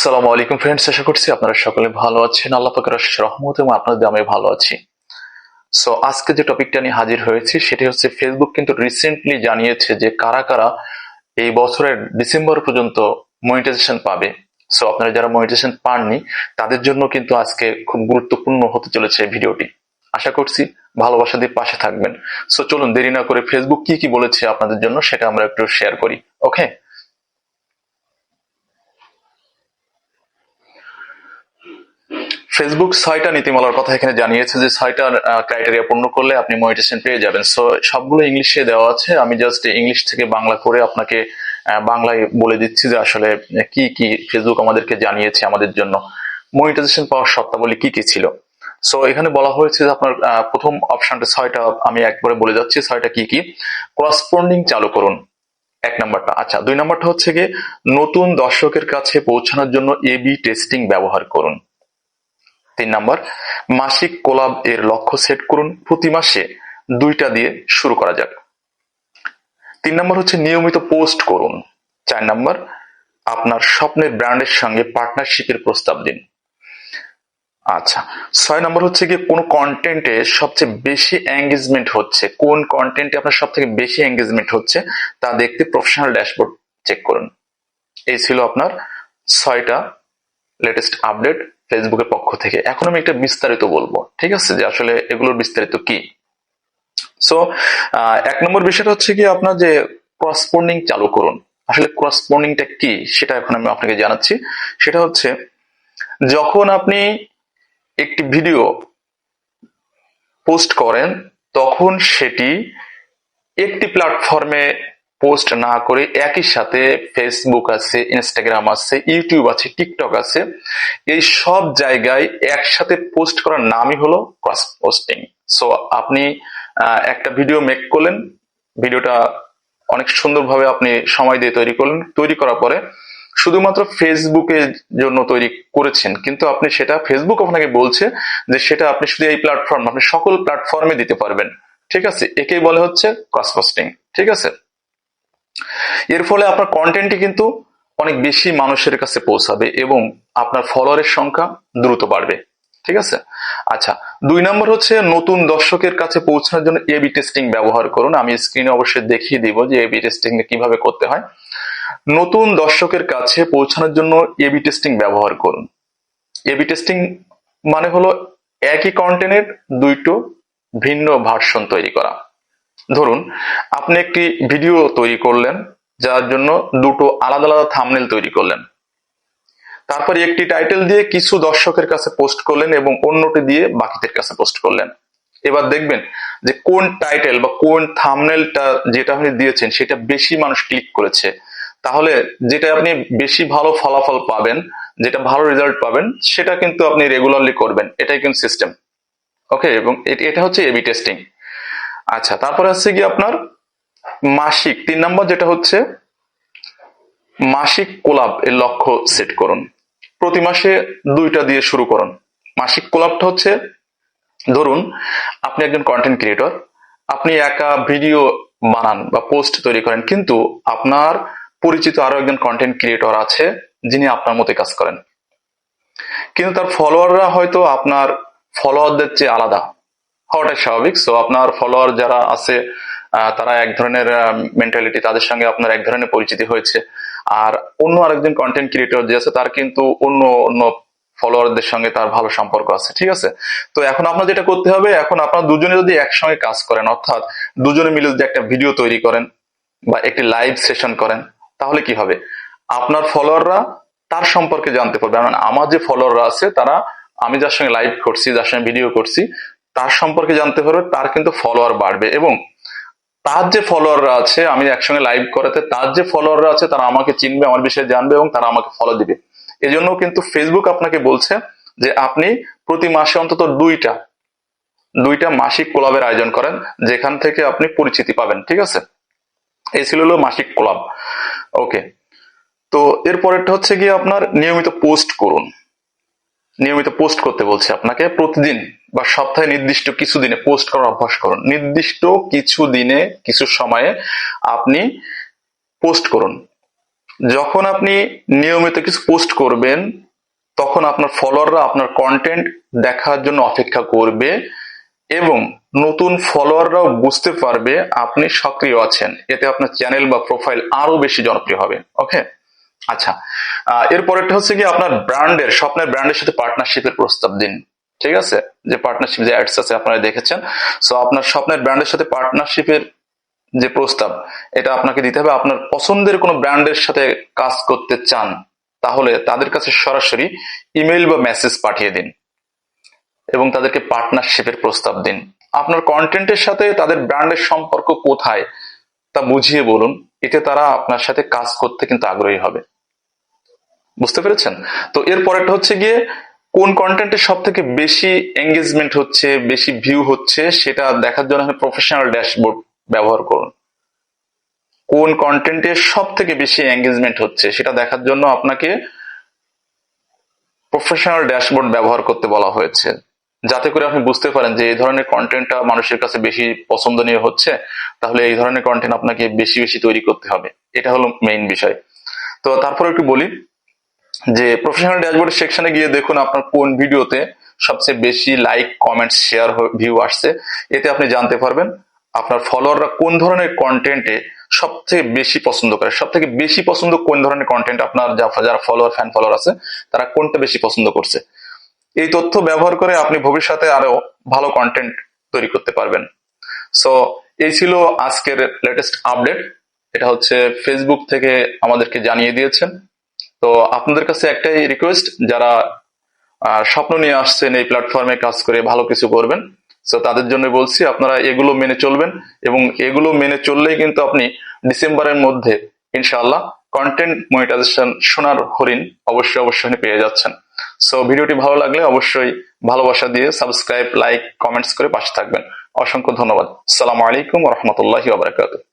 আসসালামু আলাইকুম ফ্রেন্ডস আশা করছি আপনারা সকলে ভালো আছেন। আল্লাহ পাকের রহমত এবং আপনাদের আমি ভালো আছি। সো আজকে যে টপিকটা নিয়ে হাজির হয়েছি, সেটি হচ্ছে ফেসবুক কিন্তু রিসেন্টলি জানিয়েছে যে কারা কারা এই বছরের ডিসেম্বর পর্যন্ত মনিটাইজেশন পাবে। সো আপনারা যারা মনিটাইজেশন পাননি, তাদের জন্য কিন্তু আজকে খুব গুরুত্বপূর্ণ হতে চলেছে ভিডিওটি। আশা করছি ভালোবাসা দিয়ে পাশে থাকবেন। সো চলুন দেরি না করে ফেসবুক কি কি বলেছে আপনাদের জন্য, সেটা আমরা একটু শেয়ার করি। ওকে ফেসবুক ছয়টা নীতিমালার কথা এখানে জানিয়েছে যে ছয়টা ক্রাইটেরিয়া পূর্ণ করলে আপনি মনিটেশন পেয়ে যাবেন। সো সবগুলো ইংলিশে দেওয়া আছে। আমি জাস্ট ইংলিশ থেকে বাংলা করে আপনাকে বাংলায় বলে দিচ্ছি যে আসলে কি কি ফেসবুক আমাদেরকে জানিয়েছে আমাদের জন্য। মনিটাইজেশন পাওয়ার শর্তাবলী কি কি ছিল? সো এখানে বলা হয়েছে যে আপনার প্রথম অপশনটা ছয়টা, আমি একবারে বলে যাচ্ছি, ছয়টা কি কি? করসপন্ডিং চালু করুন। এক নাম্বারটা। আচ্ছা দুই নাম্বারটা হচ্ছে গিয়ে নতুন দর্শকের কাছে পৌঁছানোর জন্য এবি টেস্টিং ব্যবহার করুন। তিন নাম্বার, মাসিক কোলাব এর লক্ষ্য সেট করুন। প্রতি মাসে দুইটা দিয়ে শুরু করা যাক। তিন নাম্বার হচ্ছে নিয়মিত পোস্ট করুন। চার নাম্বার, আপনার স্বপ্নের ব্র্যান্ডের সঙ্গে পার্টনারশিপের প্রস্তাব দিন। আচ্ছা ছয় নম্বর হচ্ছে গিয়ে কোন কন্টেন্টে সবচেয়ে বেশি এঙ্গেজমেন্ট হচ্ছে, কোন কন্টেন্টে আপনার সব থেকে বেশি এঙ্গেজমেন্ট হচ্ছে, তা দেখতে প্রফেশনাল ড্যাশবোর্ড চেক করুন। এই ছিল আপনার ছয়টা লেটেস্ট আপডেট ফেসবুকের পক্ষ থেকে। এখন আমি একটা বিস্তারিত বলব, ঠিক আছে? যে আসলে এগুলোর বিস্তারিত কি? সো এক নম্বর বিষয়টা হচ্ছে কি আপনার যে ক্রসপন্ডিং চালু করুন। আসলে ক্রসপন্ডিংটা কি সেটা এখন আমি আপনাকে জানাচ্ছি। সেটা হচ্ছে, যখন আপনি একটি ভিডিও পোস্ট করেন, তখন সেটি একটি প্ল্যাটফর্মে পোস্ট না করে একই সাথে ফেসবুক আছে ইনস্টাগ্রাম আছে ইউটিউব আছে টিকটক আছে, এই সব জায়গায় একসাথে পোস্ট করার নামই হলো ক্রস পোস্টিং সো আপনি একটা ভিডিও মেক করলেন, ভিডিওটা অনেক সুন্দরভাবে আপনি সময় দিয়ে তৈরি করলেন। তৈরি করার পরে শুধুমাত্র ফেসবুকের জন্য তৈরি করেছেন, কিন্তু আপনি সেটা ফেসবুক আপনাকে বলছে যে সেটা আপনি শুধু এই প্ল্যাটফর্ম আপনি সকল প্ল্যাটফর্মে দিতে পারবেন। ঠিক আছে? একেই বলে হচ্ছে ক্রস পোস্টিং ঠিক আছে? এর ফলে আপনার কন্টেন্টটি কিন্তু অনেক বেশি মানুষের কাছে পৌঁছাবে এবং আপনার ফলোয়ারের সংখ্যা দ্রুত বাড়বে। ঠিক আছে? আচ্ছা দুই নম্বর হচ্ছে নতুন দর্শকের কাছে পৌঁছানোর জন্য এবি টেস্টিং ব্যবহার করুন। আমি স্ক্রিনে অবশ্যই দেখিয়ে দিব যে এবি টেস্টিং কীভাবে করতে হয়। নতুন দর্শকের কাছে পৌঁছানোর জন্য এবি টেস্টিং ব্যবহার করুন। এবি টেস্টিং মানে হলো একই কন্টেন্টের দুইটো ভিন্ন ভার্সন তৈরি করা। ধরুন, আপনি একটি ভিডিও তৈরি করলেন যার জন্য দুটো আলাদা আলাদা থামনেল তৈরি করলেন। তারপরে একটি টাইটেল দিয়ে কিছু দর্শকের কাছে পোস্ট করলেন এবং অন্যটি দিয়ে বাকিদের কাছে পোস্ট করলেন। এবার দেখবেন যে কোন টাইটেল বা কোন থামনেলটা যেটা আপনি দিয়েছেন সেটা বেশি মানুষ ক্লিক করেছে। তাহলে যেটা আপনি বেশি ভালো ফলাফল পাবেন, যেটা ভালো রেজাল্ট পাবেন, সেটা কিন্তু আপনি রেগুলারলি করবেন। এটাই কিন্তু সিস্টেম ওকে এবং এটা হচ্ছে এবি টেস্টিং আচ্ছা তারপরে হচ্ছে কি আপনার মাসিক, তিন নম্বর যেটা হচ্ছে, মাসিক কোলাব এর লক্ষ্য সেট করুন। প্রতি মাসে দুইটা দিয়ে শুরু করুন। মাসিক কোলাবটা হচ্ছে, ধরুন, আপনি একজন কন্টেন্ট ক্রিয়েটর আপনি একা ভিডিও বানান বা পোস্ট তৈরি করেন, কিন্তু আপনার পরিচিত আরও একজন কন্টেন্ট ক্রিয়েটর আছে, যিনি আপনার মতে কাজ করেন। কিন্তু তার ফলোয়াররা হয়তো আপনার ফলোয়ারদের চেয়ে আলাদা। হওয়াটাই স্বাভাবিক। সো আপনার ফলোয়ার যারা আছে তারা এক ধরনের মেন্টালিটি তাদের সঙ্গে আপনার এক ধরনের পরিচিতি হয়েছে। আর অন্য আরেকজন কন্টেন্ট ক্রিয়েটর যে আছে, তার কিন্তু অন্য অন্য ফলোয়ারদের সঙ্গে তার ভালো সম্পর্ক আছে, ঠিক আছে? তো এখন আপনার যেটা করতে হবে, এখন আপনার দুজনে যদি একসঙ্গে কাজ করেন, অর্থাৎ দুজনে মিলে যদি একটা ভিডিও তৈরি করেন বা একটি লাইভ সেশন করেন, তাহলে কি হবে? আপনার ফলোয়াররা তার সম্পর্কে জানতে পারবে। মানে আমার যে ফলোয়াররা আছে, তারা আমি যার সঙ্গে লাইভ করছি, যার সঙ্গে ভিডিও করছি, তার সম্পর্কে জানতে পারবে, তার কিন্তু ফলোয়ার বাড়বে এবং তার যে ফলোয়াররা আছে, আমি একসঙ্গে লাইভ করাতে, তার যে ফলোয়াররা আছে, তারা আমাকে চিনবে, আমার বিষয়ে জানবে এবং তারা আমাকে ফলো দিবে। এজন্য কিন্তু ফেসবুক আপনাকে বলছে যে আপনি প্রতি মাসে অন্তত দুইটা দুইটা মাসিক কোলাবের আয়োজন করেন, যেখান থেকে আপনি পরিচিতি পাবেন, ঠিক আছে? এই ছিল হলো মাসিক কোলাব ওকে তো এরপরেরটা হচ্ছে গিয়ে আপনার নিয়মিত পোস্ট করুন। নিয়মিত পোস্ট করতে বলছে আপনাকে প্রতিদিন। বা সপ্তাহে নির্দিষ্ট কিছু দিনে পোস্ট করার অভ্যাস করুন। নির্দিষ্ট কিছু দিনে কিছু সময়ে আপনি পোস্ট করুন। যখন আপনি নিয়মিত কিছু পোস্ট করবেন, তখন আপনার ফলোয়াররা আপনার কন্টেন্ট দেখার জন্য অপেক্ষা করবে এবং নতুন ফলোয়াররাও বুঝতে পারবে আপনি সক্রিয় আছেন। এতে আপনার চ্যানেল বা প্রোফাইল আরও বেশি জনপ্রিয় হবে। ওকে? আচ্ছা। এরপরেরটা হচ্ছে কি আপনার ব্র্যান্ডের স্বপ্নের ব্র্যান্ডের সাথে পার্টনারশিপের প্রস্তাব দিন। ঠিক আছে? যে পার্টনারশিপ যে অ্যাডস আছে, আপনারা দেখেছেন। সো আপনার স্বপ্নের ব্র্যান্ডের সাথে পার্টনারশিপের যে প্রস্তাব, এটা আপনাকে দিতে হবে। আপনার পছন্দের কোনো ব্র্যান্ডের সাথে কাজ করতে চান, তাহলে তাদের কাছে সরাসরি ইমেল বা মেসেজ পাঠিয়ে দিন এবং তাদেরকে পার্টনারশিপের প্রস্তাব দিন। আপনার কন্টেন্টের সাথে তাদের ব্র্যান্ডের সম্পর্ক কোথায়, তা বুঝিয়ে বলুন। এতে তারা আপনার সাথে কাজ করতে কিন্তু আগ্রহী হবে। বুঝতে পেরেছেন? তো এর পরেরটা হচ্ছে গিয়ে কোন কন্টেন্টের সব থেকে বেশি এঙ্গেজমেন্ট হচ্ছে, বেশি ভিউ হচ্ছে, সেটা দেখার জন্য আপনি প্রফেশনাল ড্যাশবোর্ড ব্যবহার করুন। কোন কন্টেন্টের সব থেকে বেশি এঙ্গেজমেন্ট হচ্ছে, সেটা দেখার জন্য আপনাকে প্রফেশনাল ড্যাশবোর্ড ব্যবহার করতে বলা হয়েছে। যাতে করে আপনি বুঝতে পারেন যে এই ধরনের কন্টেন্টটা মানুষের কাছে বেশি পছন্দনীয় হচ্ছে, তাহলে এই ধরনের কন্টেন্ট আপনাকে বেশি বেশি তৈরি করতে হবে। এটা হলো মেইন বিষয়। তো তারপর একটু বলি যে প্রফেশনাল ড্যাশবোর্ড সেকশনে গিয়ে দেখুন আপনার কোন ভিডিওতে সবচেয়ে বেশি লাইক কমেন্ট শেয়ার ভিউ আসছে। এতে আপনি জানতে পারবেন আপনার ফলোয়াররা কোন ধরনের কন্টেন্টে সবথেকে বেশি পছন্দ করে সব থেকে বেশি পছন্দ কোন ধরনের কন্টেন্ট আপনার যারা ফলোয়ার ফ্যান ফলোয়ার আছে, তারা কোনটা বেশি পছন্দ করছে। এই তথ্য ব্যবহার করে আপনি ভবিষ্যতে আরও ভালো কন্টেন্ট তৈরি করতে পারবেন। সো এই ছিল আজকের লেটেস্ট আপডেট এটা হচ্ছে ফেসবুক থেকে আমাদেরকে জানিয়ে দিয়েছেন। তো আপনাদের কাছে একটাই রিকোয়েস্ট যারা স্বপ্ন নিয়ে আসছেন এই প্ল্যাটফর্মে কাজ করে, ভালো কিছু করবেন সো তাদের জন্য বলছি আপনারা এগুলো মেনে চলবেন, এবং এগুলো মেনে চললেই কিন্তু আপনি ডিসেম্বরের মধ্যে, ইনশাআল্লাহ কন্টেন্ট মনিটাইজেশন সোনার হরিণ অবশ্যই অবশ্যই পেয়ে যাচ্ছেন। সো ভিডিওটি ভালো লাগলে অবশ্যই ভালোবাসা দিয়ে সাবস্ক্রাইব লাইক কমেন্টস করে পাশে থাকবেন। অসংখ্য ধন্যবাদ। সালামু আলাইকুম রহমতুল্লাহি ওবরাকাতুহ